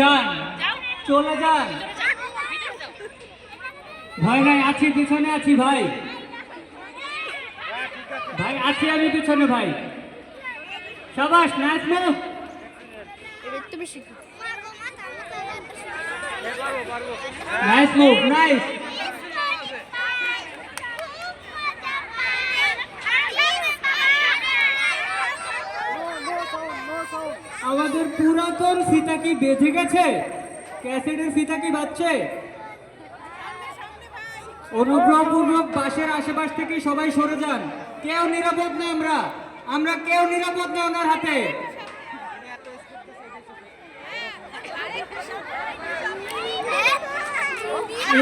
যান। চলে যান। ভাই ভাই আছি পিছনে আছি ভাই। ভাই আছি আমি পিছনে ভাই। সবাস নাচ মুখ নাইস মুভ নাইস পুরাতন ফিতা কি বেঁধে গেছে? ক্যাসেটের ফিতা কি বাজছে? অনুগ্রহপূর্বক বাসের আশেপাশ থেকে সবাই সরে যান। কেউ নিরাপদ না আমরা। আমরা কেউ নিরাপদ না ওনার হাতে।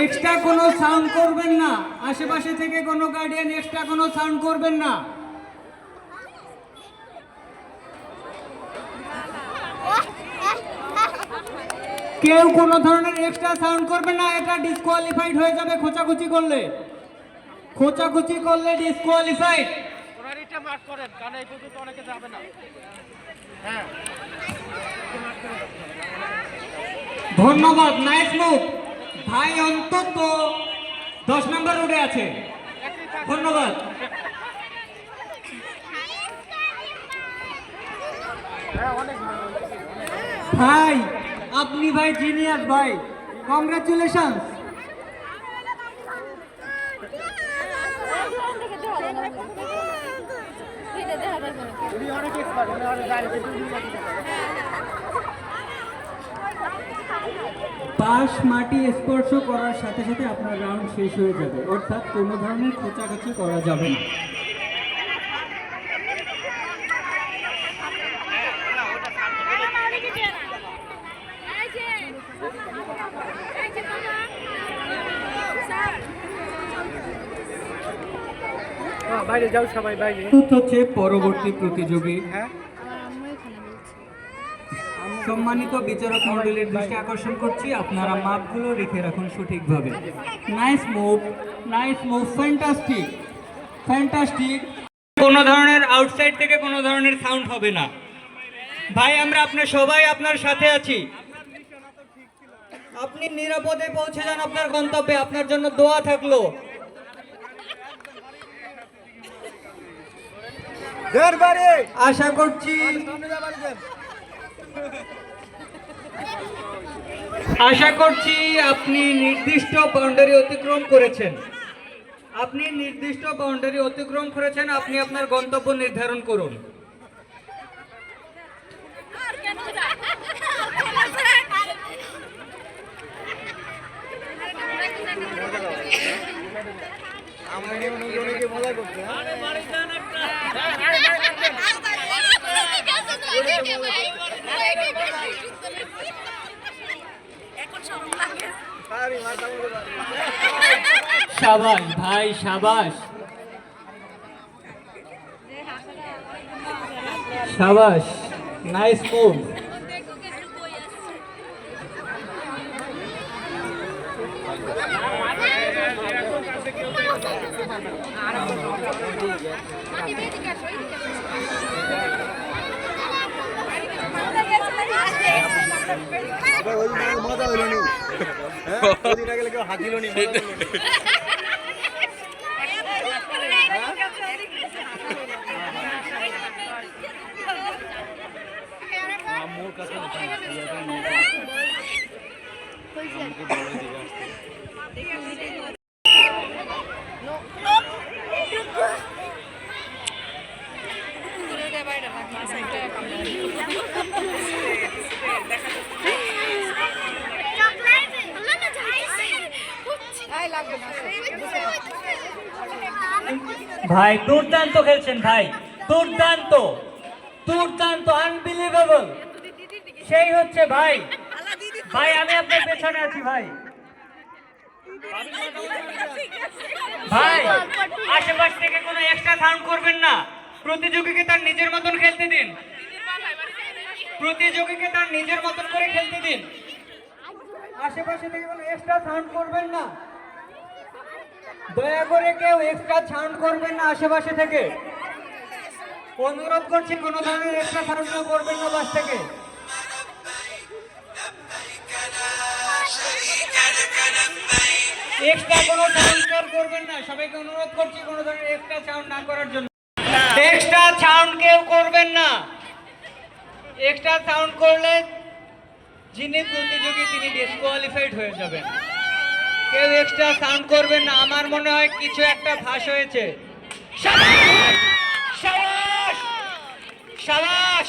এক্সট্রা কোনো সাউন্ড করবেন না। আশেপাশে থেকে কোনো গার্ডিয়ান এক্সট্রা কোনো সাউন্ড করবেন না। কেউ কোনো ধরনের এক্সট্রা সাউন্ড করবে না এটা ডিসকোয়ালিফাইড হয়ে যাবে খোঁচাখুচি করলে। খোঁচাখুচি করলে ডিসকোয়ালিফাইড ওনার মার্ক করেন কারণ এই পর্যন্ত অনেকে যাবে না। হ্যাঁ। ধন্যবাদ নাইস মুভ ভাই অন্তত দশ নম্বর রোডে আছে। ধন্যবাদ। হ্যাঁ অনেক ভাই। আপনি ভাই জিনিয়াস ভাই কংগ্রাচুলেশন। পাশ মাটি স্পর্শ করার সাথে সাথে আপনার রাউন্ড শেষ হয়ে যাবে অর্থাৎ কোনো ধরনের খোঁচাখুচি করা যাবে না বাইরে যাও সবাই বাইরে। হচ্ছে পরবর্তী প্রতিযোগী। হ্যাঁ। সম্মানিত বিচারক মণ্ডলীর দৃষ্টি আকর্ষণ করছি। আপনারা মাপগুলো রেখে রাখুন সঠিকভাবে। Nice move nice move fantastic fantastic কোনো ধরনের আউটসাইড থেকে কোনো ধরনের সাউন্ড হবে না। ভাই আমরা আপনার সবাই আপনার সাথে আছি। আপনি নিরাপদে পৌঁছে যান আপনার গন্তব্যে আপনার জন্য দোয়া থাকল। আশা করছি আশা করছি আপনি নির্দিষ্ট বাউন্ডারি অতিক্রম করেছেন। আপনি নির্দিষ্ট বাউন্ডারি অতিক্রম করেছেন আপনি আপনার গন্তব্য নির্ধারণ করুন। সাবাস ভাই সাবাস। সাবাস নাইস মুভ আবার ওই দিন আগে মজা হইল নি হ্যাঁ? ওই দিন আগে কেউ হাত দিল নি মজা হইল নি। ভাই, দুর্দান্ত খেলছেন ভাই। দুর্দান্ত। দুর্দান্ত আনবিলিভেবল সেই হচ্ছে ভাই। ভাই, আমি আপনার পেছনে আছি ভাই। ভাই, আশেপাশ থেকে কোনো এক্সট্রা সাউন্ড করবেন না। প্রতিযোগীকে তার নিজের মতন খেলতে দিন। প্রতিযোগীকে তার নিজের মতন করে খেলতে দিন। আশেপাশে থেকে কোনো এক্সট্রা সাউন্ড করবেন না। দয়া করে কেউ এক্সট্রা সাউন্ড করবেন না আশেপাশে থেকে। অনুরোধ করছি কোনো ধরনের এক্সট্রা সাউন্ড করবেন না বাস থেকে। এক্সট্রা কোনো সাউন্ড করবেন না। সবাইকে অনুরোধ করছি কোনো ধরনের এক্সট্রা সাউন্ড না করার জন্য। এক্সট্রা সাউন্ড কেউ করবেন না। এক্সট্রা সাউন্ড করলে যিনি প্রতিযোগী তিনি ডিসকোয়ালিফাইড হয়ে যাবেন। কেউ এক্সট্রা সাউন্ড করবেন না আমার মনে হয় কিছু একটা ফাঁস হয়েছে। সাবাস!